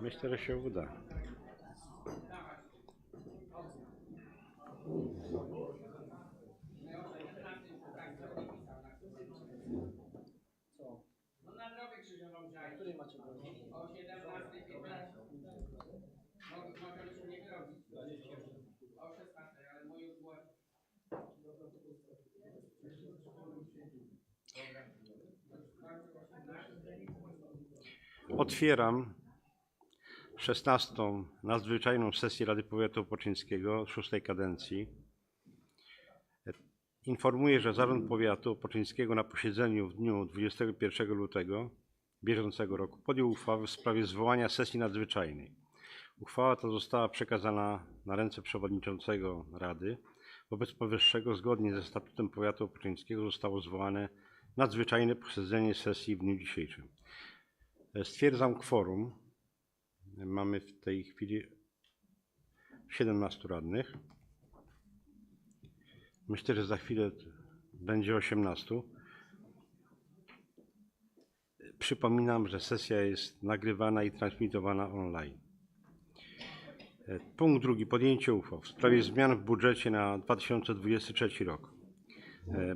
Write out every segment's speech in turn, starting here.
Myślę, że się uda. Otwieram 16. nadzwyczajną sesję Rady Powiatu Opoczyńskiego szóstej kadencji. Informuję, że Zarząd Powiatu Opoczyńskiego na posiedzeniu w dniu 21 lutego bieżącego roku podjął uchwałę w sprawie zwołania sesji nadzwyczajnej. Uchwała ta została przekazana na ręce przewodniczącego Rady. Wobec powyższego, zgodnie ze statutem Powiatu Opoczyńskiego zostało zwołane nadzwyczajne posiedzenie sesji w dniu dzisiejszym. Stwierdzam kworum. Mamy w tej chwili 17 radnych. Myślę, że za chwilę będzie 18. Przypominam, że sesja jest nagrywana i transmitowana online. Punkt drugi. Podjęcie uchwał w sprawie zmian w budżecie na 2023 rok.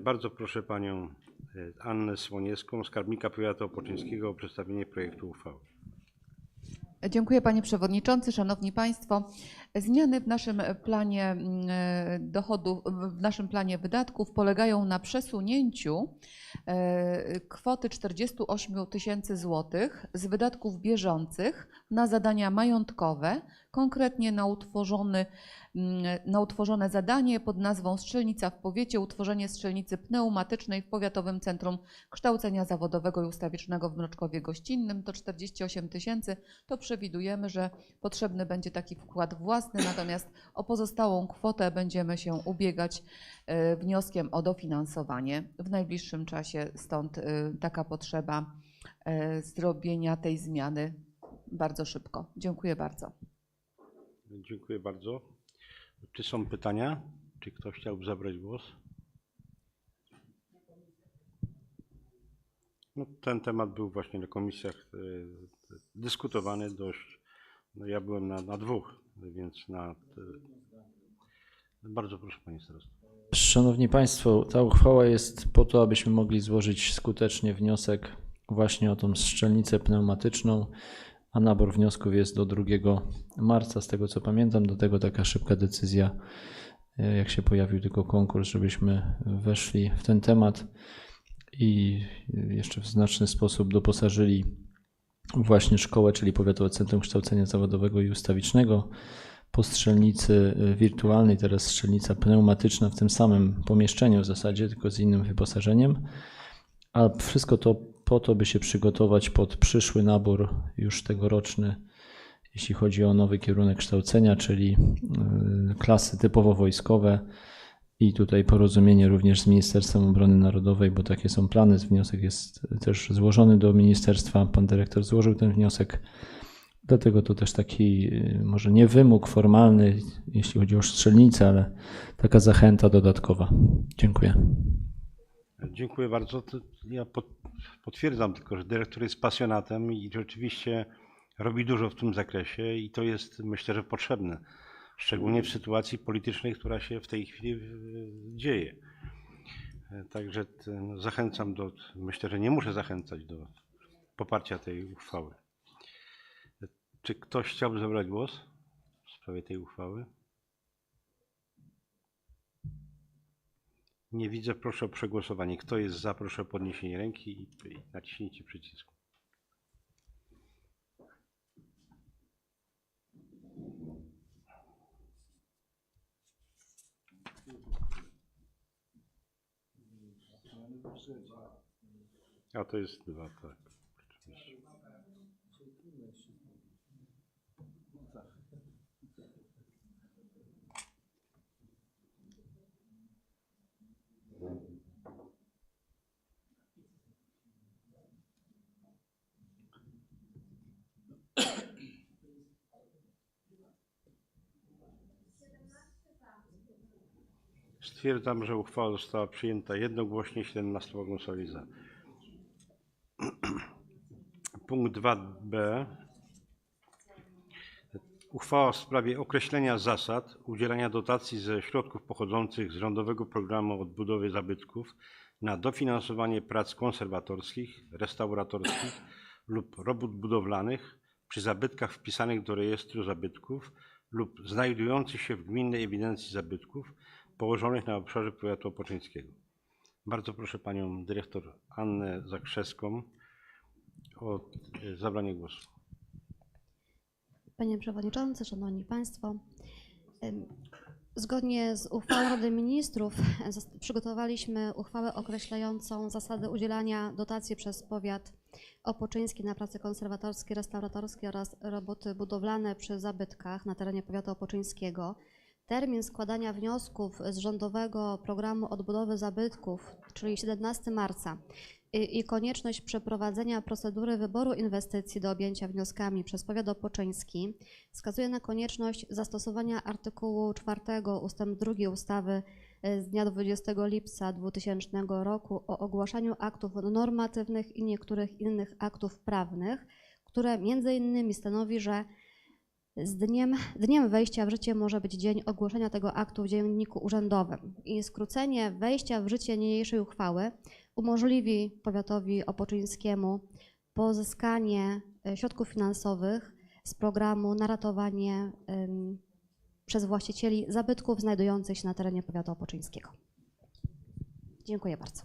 Bardzo proszę panią e, Annę Słoniewską, skarbnika powiatu opoczyńskiego o przedstawienie projektu uchwały. Dziękuję panie przewodniczący, szanowni państwo. Zmiany w naszym planie mm, e, dochodów, w naszym planie wydatków polegają na przesunięciu e, kwoty 48 tysięcy złotych z wydatków bieżących na zadania majątkowe, konkretnie na utworzony mm, na utworzone zadanie pod nazwą Strzelnica w powiecie, utworzenie strzelnicy pneumatycznej w Powiatowym Centrum Kształcenia Zawodowego i Ustawicznego w Mroczkowie Gościnnym. To 48 tysięcy. To przewidujemy, że potrzebny będzie taki wkład własny, natomiast o pozostałą kwotę będziemy się ubiegać e, wnioskiem o dofinansowanie w najbliższym czasie. Stąd e, taka potrzeba e, zrobienia tej zmiany bardzo szybko. Dziękuję bardzo. Dziękuję bardzo. Czy są pytania? Czy ktoś chciałby zabrać głos? No, ten temat był właśnie na komisjach dyskutowany dość. No, ja byłem na, na dwóch, więc na. E, bardzo proszę Panie Starosto. Szanowni Państwo, ta uchwała jest po to, abyśmy mogli złożyć skutecznie wniosek właśnie o tą strzelnicę pneumatyczną, a nabór wniosków jest do 2 marca, z tego co pamiętam. Do tego taka szybka decyzja, e, jak się pojawił tylko konkurs, żebyśmy weszli w ten temat i jeszcze w znaczny sposób doposażyli właśnie szkołę, czyli Powiatowe Centrum Kształcenia Zawodowego i Ustawicznego po strzelnicy y, wirtualnej, teraz strzelnica pneumatyczna w tym samym pomieszczeniu w zasadzie, tylko z innym wyposażeniem. A wszystko to po to, by się przygotować pod przyszły nabór już tegoroczny, jeśli chodzi o nowy kierunek kształcenia, czyli y, klasy typowo wojskowe i tutaj porozumienie również z Ministerstwem Obrony Narodowej, bo takie są plany. Wniosek jest też złożony do ministerstwa. Pan dyrektor złożył ten wniosek. Dlatego to też taki, y, może nie wymóg formalny, jeśli chodzi o strzelnicę, ale taka zachęta dodatkowa. Dziękuję. Dziękuję bardzo. Ja pot- potwierdzam tylko, że dyrektor jest pasjonatem i rzeczywiście robi dużo w tym zakresie i to jest myślę, że potrzebne. Szczególnie w sytuacji politycznej, która się w tej chwili dzieje. Także no, zachęcam do, myślę, że nie muszę zachęcać do poparcia tej uchwały. Czy ktoś chciałby zabrać głos w sprawie tej uchwały? Nie widzę, proszę o przegłosowanie. Kto jest za, proszę o podniesienie ręki i i naciśnijcie A to jest dwa, tak. Stwierdzam, że uchwała została przyjęta jednogłośnie, 17 głosowali za. Punkt 2b. Uchwała w sprawie określenia zasad udzielania dotacji ze środków pochodzących z Rządowego Programu Odbudowy Zabytków na dofinansowanie prac konserwatorskich, restauratorskich lub robót budowlanych przy zabytkach wpisanych do rejestru zabytków lub znajdujących się w gminnej ewidencji zabytków położonych na obszarze powiatu opoczyńskiego. Bardzo proszę panią dyrektor Annę Zakrzewską o e, zabranie głosu. Panie Przewodniczący, Szanowni Państwo, zgodnie z uchwałą Rady Ministrów zas- przygotowaliśmy uchwałę określającą zasady udzielania dotacji przez powiat opoczyński na prace konserwatorskie, restauratorskie oraz roboty budowlane przy zabytkach na terenie powiatu opoczyńskiego. Termin składania wniosków z Rządowego Programu Odbudowy Zabytków, czyli 17 marca, i, i konieczność przeprowadzenia procedury wyboru inwestycji do objęcia wnioskami przez powiat opoczyński wskazuje na konieczność zastosowania artykułu 4 ust. 2 ustawy z dnia 20 lipca 2000 roku o ogłaszaniu aktów normatywnych i niektórych innych aktów prawnych, które między innymi stanowi, że z dniem, dniem wejścia w życie może być dzień ogłoszenia tego aktu w dzienniku urzędowym. I skrócenie wejścia w życie niniejszej uchwały umożliwi powiatowi opoczyńskiemu pozyskanie e, środków finansowych z programu na ratowanie przez właścicieli zabytków znajdujących się na terenie powiatu opoczyńskiego. Dziękuję bardzo.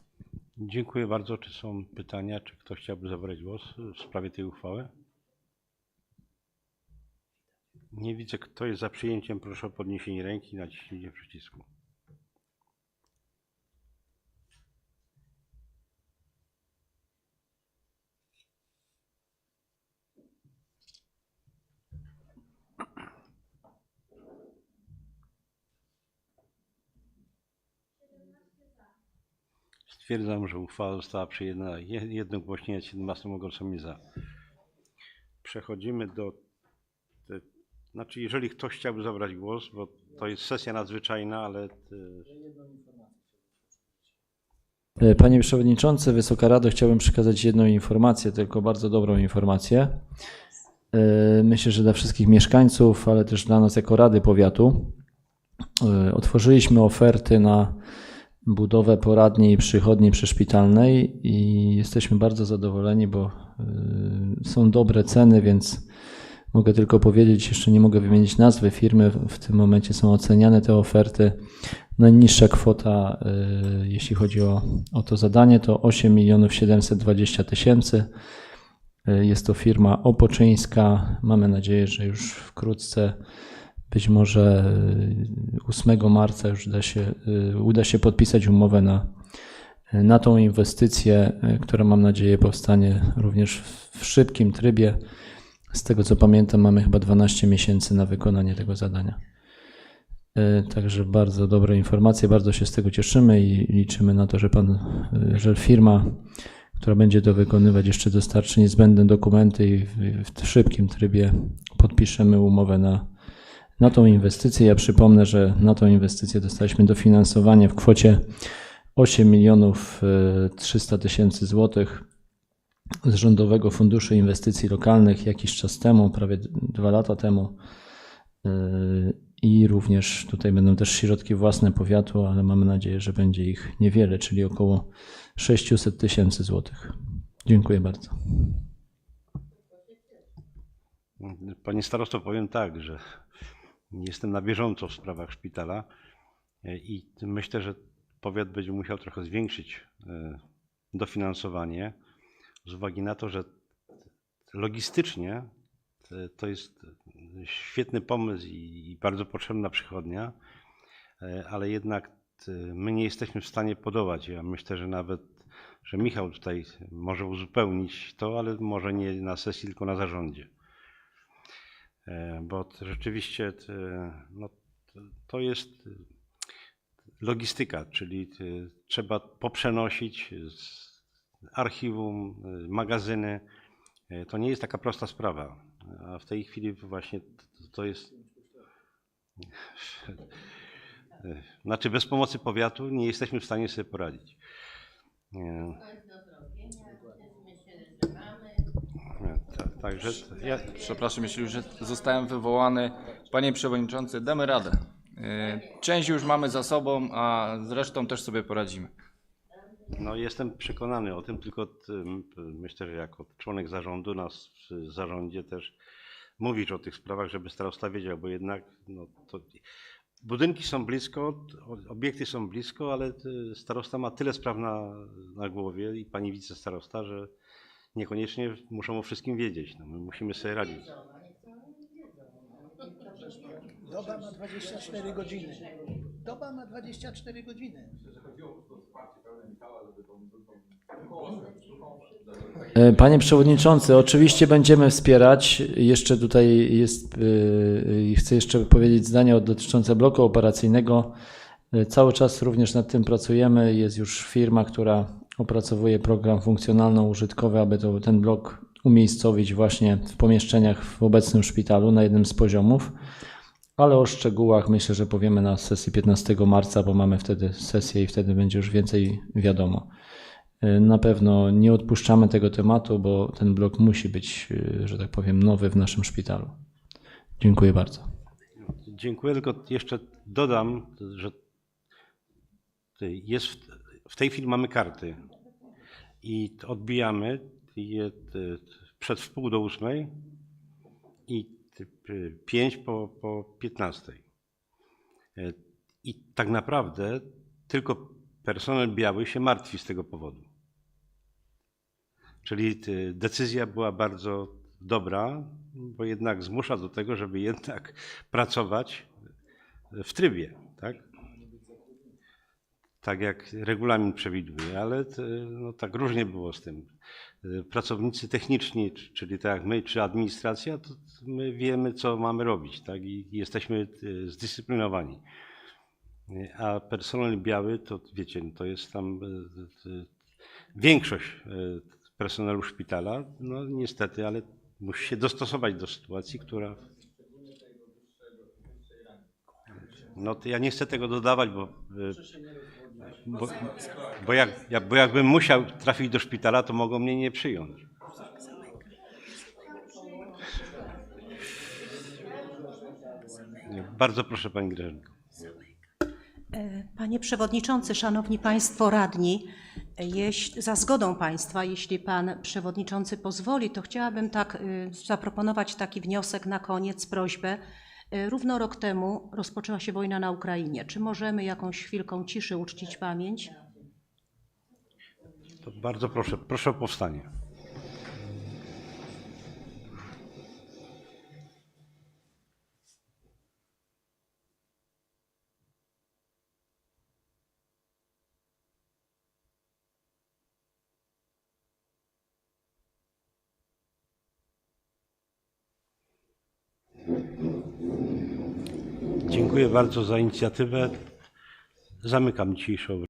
Dziękuję bardzo. Czy są pytania? Czy ktoś chciałby zabrać głos w sprawie tej uchwały? Nie widzę. Kto jest za przyjęciem? Proszę o podniesienie ręki i naciśnięcie przycisku. Stwierdzam, że uchwała została przyjęta je- jednogłośnie 17 głosami za. Przechodzimy do. Te, znaczy, jeżeli ktoś chciałby zabrać głos, bo to jest sesja nadzwyczajna, ale e, E, Panie Przewodniczący, Wysoka Rado, chciałbym przekazać jedną informację, tylko bardzo dobrą informację. E, Myślę, że dla wszystkich mieszkańców, ale też dla nas jako Rady Powiatu. E, Otworzyliśmy oferty na budowę poradni i przychodni przyszpitalnej i jesteśmy bardzo zadowoleni, bo e, są dobre ceny, więc mogę tylko powiedzieć, jeszcze nie mogę wymienić nazwy firmy, w tym momencie są oceniane te oferty. Najniższa kwota, y, jeśli chodzi o, o to zadanie, to 8 milionów 720 tysięcy. Y, Jest to firma opoczyńska. Mamy nadzieję, że już wkrótce, być może y, 8 marca już uda się, y, uda się podpisać umowę na, na tą inwestycję, która mam nadzieję powstanie również w, szybkim trybie. Z tego co pamiętam, mamy chyba 12 miesięcy na wykonanie tego zadania. E, Także bardzo dobre informacje, bardzo się z tego cieszymy i liczymy na to, że pan, e, że firma, która będzie to wykonywać, jeszcze dostarczy niezbędne dokumenty i w, w szybkim trybie podpiszemy umowę na, na tą inwestycję. Ja przypomnę, że na tą inwestycję dostaliśmy dofinansowanie w kwocie 8 milionów e, 300 tysięcy złotych z Rządowego Funduszu Inwestycji Lokalnych jakiś czas temu, prawie dwa lata temu. Yy, I również tutaj będą też środki własne powiatu, ale mamy nadzieję, że będzie ich niewiele, czyli około 600 tysięcy złotych. Dziękuję bardzo. Panie starosto, powiem tak, że jestem na bieżąco w sprawach szpitala e, i myślę, że powiat będzie musiał trochę zwiększyć e, dofinansowanie z uwagi na to, że logistycznie e, to jest świetny pomysł i bardzo potrzebna przychodnia, ale jednak my nie jesteśmy w stanie podołać. Ja myślę, że nawet, że Michał tutaj może uzupełnić to, ale może nie na sesji, tylko na zarządzie. E, bo rzeczywiście no, to- jest logistyka, czyli trzeba poprzenosić z archiwum, y, magazyny. E, To nie jest taka prosta sprawa, a w tej chwili właśnie to jest. E, Znaczy, bez pomocy powiatu nie jesteśmy w stanie sobie poradzić Tak, Także ja, Przepraszam, jeśli już zostałem wywołany. Panie Przewodniczący, damy radę. E, Część już mamy za sobą, a z resztą też sobie poradzimy. no, jestem przekonany o tym, tylko myślę, że jako członek zarządu nas w zarządzie też mówisz o tych sprawach, żeby starosta wiedział, bo jednak no, to, budynki są blisko, obiekty są blisko, ale y, starosta ma tyle spraw na, na głowie i pani wicestarosta, że niekoniecznie muszą o wszystkim wiedzieć. No, my musimy sobie radzić. Doba ma 24 godziny. Doba ma 24 godziny. E, Panie Przewodniczący, oczywiście będziemy wspierać. Jeszcze tutaj jest, e, chcę jeszcze powiedzieć zdanie dotyczące bloku operacyjnego. E, Cały czas również nad tym pracujemy. Jest już firma, która opracowuje program funkcjonalno-użytkowy, aby to, ten blok umiejscowić właśnie w pomieszczeniach w obecnym szpitalu na jednym z poziomów. Ale o szczegółach myślę, że powiemy na sesji 15 marca, bo mamy wtedy sesję i wtedy będzie już więcej wiadomo. Y, Na pewno nie odpuszczamy tego tematu, bo ten blok musi być, y, że tak powiem, nowy w naszym szpitalu. Dziękuję bardzo. Dziękuję, tylko jeszcze dodam, że jest w, w tej chwili mamy karty i odbijamy je przed wpół do ósmej i pięć po, po piętnastej. E, I tak naprawdę tylko personel biały się martwi z tego powodu. Czyli e, decyzja była bardzo dobra, bo jednak zmusza do tego, żeby jednak pracować w trybie, tak? Tak jak regulamin przewiduje, ale to, no, tak różnie było z tym. Pracownicy techniczni, czyli tak jak my, czy administracja, to my wiemy, co mamy robić, tak? I jesteśmy e, zdyscyplinowani. A personel biały, to wiecie, to jest tam e, e, większość e, personelu szpitala, no niestety, ale musi się dostosować do sytuacji, która. No to ja nie chcę tego dodawać, bo, e, bo, bo, jak, ja- bo jakbym musiał trafić do szpitala, to mogą mnie nie przyjąć. Bardzo proszę Pani Grażynko. E, Panie Przewodniczący, Szanowni Państwo Radni, e, jeśli, za zgodą Państwa, jeśli Pan Przewodniczący pozwoli, to chciałabym tak y, zaproponować taki wniosek na koniec, prośbę. E, Równo rok temu rozpoczęła się wojna na Ukrainie. Czy możemy jakąś chwilką ciszy uczcić pamięć? To bardzo proszę, proszę o powstanie. Dziękuję bardzo za inicjatywę. Zamykam dzisiejsze obrady.